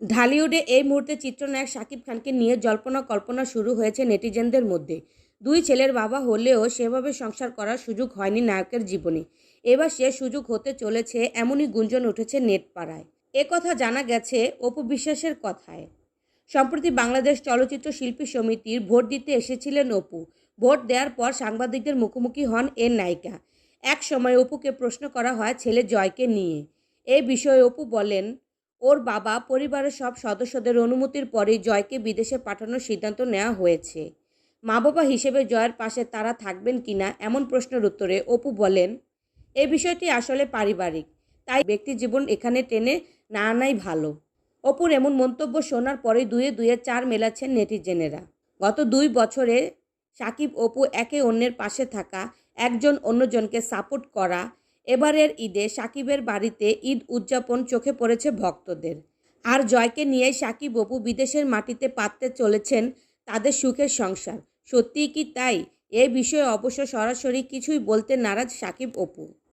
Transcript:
ঢালিউডে এই মুহূর্তে চিত্রনায়ক শাকিব খানকে নিয়ে জল্পনা কল্পনা শুরু হয়েছে নেটিজেনদের মধ্যে। দুই ছেলের বাবা হলেও সেভাবে সংসার করার সুযোগ হয়নি নায়কের জীবনে। এবার সে সুযোগ হতে চলেছে এমনই গুঞ্জন উঠেছে নেট পাড়ায় এ কথা জানা গেছে অপু বিশ্বাসের কথায়। সম্প্রতি বাংলাদেশ চলচ্চিত্র শিল্পী সমিতির ভোট দিতে এসেছিলেন অপু। ভোট দেওয়ার পর সাংবাদিকদের মুখোমুখি হন এর নায়িকা। এক সময় অপুকে প্রশ্ন করা হয় ছেলে জয়কে নিয়ে। এই বিষয়ে অপু বলেন ওর বাবা, পরিবারের সব সদস্যদের অনুমতির পরেই জয়কে বিদেশে পাঠানোর সিদ্ধান্ত নেওয়া হয়েছে। মা বাবা হিসেবে জয়ের পাশে তারা থাকবেন কিনা এমন প্রশ্নের উত্তরে অপু বলেন, এ বিষয়টি আসলে পারিবারিক, তাই ব্যক্তি জীবন এখানে টেনে না আনাই ভালো। অপুর এমন মন্তব্য শোনার পরে দুয়ে দুয়ে চার মেলাচ্ছেন নেটিজেনেরা। গত দুই বছরে সাকিব, অপু একে অন্যের পাশে থাকা, একজন অন্যজনকে সাপোর্ট করা এবারের ঈদে সাকিবের বাড়িতে ঈদ উদযাপন চোখে পড়েছে ভক্তদের। আর জয়কে নিয়ে সাকিব অপু বিদেশের মাটিতে পাততে চলেছেন তাদের সুখের সংসার। সত্যিই কি তাই? এ বিষয়ে অবশ্য সরাসরি কিছুই বলতে নারাজ সাকিব অপু।